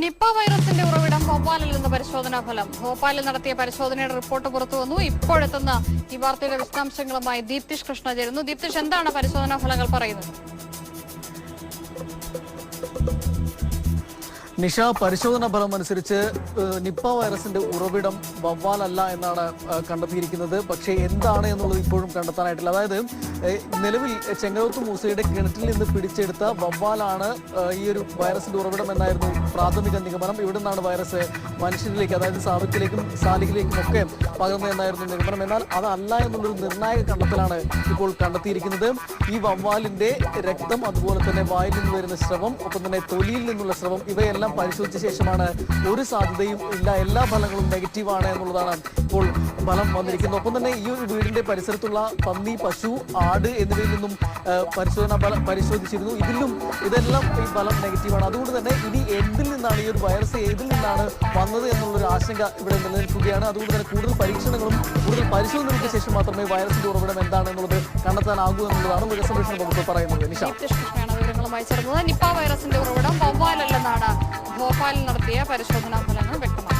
Nipah വൈറസിന്റെ ഉറവിടം ഭോപ്പാലിൽ നിന്ന് പരിശോധനാ ഫലം. ഭോപ്പാലിൽ നടത്തിയ പരിശോധനയുടെ റിപ്പോർട്ട് പുറത്തു വന്നു. ഇപ്പോഴെത്തുന്ന ഈ വാർത്തയുടെ വിശദാംശങ്ങളുമായി ദീപ്തിഷ് കൃഷ്ണ ചേരുന്നു. ദീപ്തിഷ് എന്താണ് പരിശോധനാ ഫലങ്ങൾ പറയുന്നത്? നിഷ പരിശോധനാ ഫലം അനുസരിച്ച് നിപ്പ വൈറസിന്റെ ഉറവിടം വവ്വാലല്ല എന്നാണ് കണ്ടെത്തിയിരിക്കുന്നത്. പക്ഷേ എന്താണ് എന്നുള്ളത് ഇപ്പോഴും കണ്ടെത്താനായിട്ടില്ല. അതായത് നിലവിൽ ചെങ്ങരോത്ത് മൂസയുടെ കിണറ്റിൽ നിന്ന് പിടിച്ചെടുത്ത വവ്വാലാണ് ഈ ഒരു വൈറസിന്റെ ഉറവിടം എന്നായിരുന്നു പ്രാഥമിക നിഗമനം. ഇവിടെ നിന്നാണ് വൈറസ് മനുഷ്യരിലേക്ക് അതായത് സാവിക്കിലേക്കും സാലിഹിലേക്കും ഒക്കെ പകർന്നു എന്നായിരുന്നു നിഗമനം. എന്നാൽ അതല്ല എന്നുള്ളൊരു നിർണായക കണ്ടെത്തലാണ് ഇപ്പോൾ കണ്ടെത്തിയിരിക്കുന്നത്. ഈ വവ്വാലിന്റെ രക്തം അതുപോലെ തന്നെ വായിൽ നിന്ന് വരുന്ന സ്രവം ഒപ്പം തന്നെ തൊലിയിൽ നിന്നുള്ള സ്രവം ഇവയെല്ലാം പരിശോധിച്ച ശേഷമാണ് ഒരു സാധ്യതയും ഇല്ല. എല്ലാ ഫലങ്ങളും നെഗറ്റീവ് ആണ് എന്നുള്ളതാണ് ഇപ്പോൾ ഫലം വന്നിരിക്കുന്നത്. ഒപ്പം തന്നെ ഈ ഒരു വീടിന്റെ പരിസരത്തുള്ള പന്നി പശു ആട് എന്നിവയിൽ നിന്നും പരിശോധന ഫലം പരിശോധിച്ചിരുന്നു. ഇതിലും ഇതെല്ലാം ഈ ഫലം നെഗറ്റീവാണ് അതുകൊണ്ട് തന്നെ ഇനി എന്തിൽ നിന്നാണ് ഈ ഒരു വൈറസ് ഏതിൽ നിന്നാണ് വന്നത് എന്നുള്ളൊരു ആശങ്ക ഇവിടെ നിലനിൽക്കുകയാണ്. അതുകൊണ്ട് തന്നെ കൂടുതൽ പരീക്ഷണങ്ങളും കൂടുതൽ പരിശോധനകൾക്ക് ശേഷം മാത്രമേ വൈറസിന്റെ ഉറവിടം എന്താണെന്നുള്ളത് കണ്ടെത്താനാകൂ എന്നുള്ളതാണ് മൃഗസംരക്ഷണ വകുപ്പ് പറയുന്നത്. നിഷ. വിവരങ്ങളുമായി ചേർന്നത്. നിപ്പ വൈറസിന്റെ ഭോപ്പാലിൽ നടത്തിയ പരിശോധനാ ഫലങ്ങൾ വ്യക്തമാക്കുന്നത്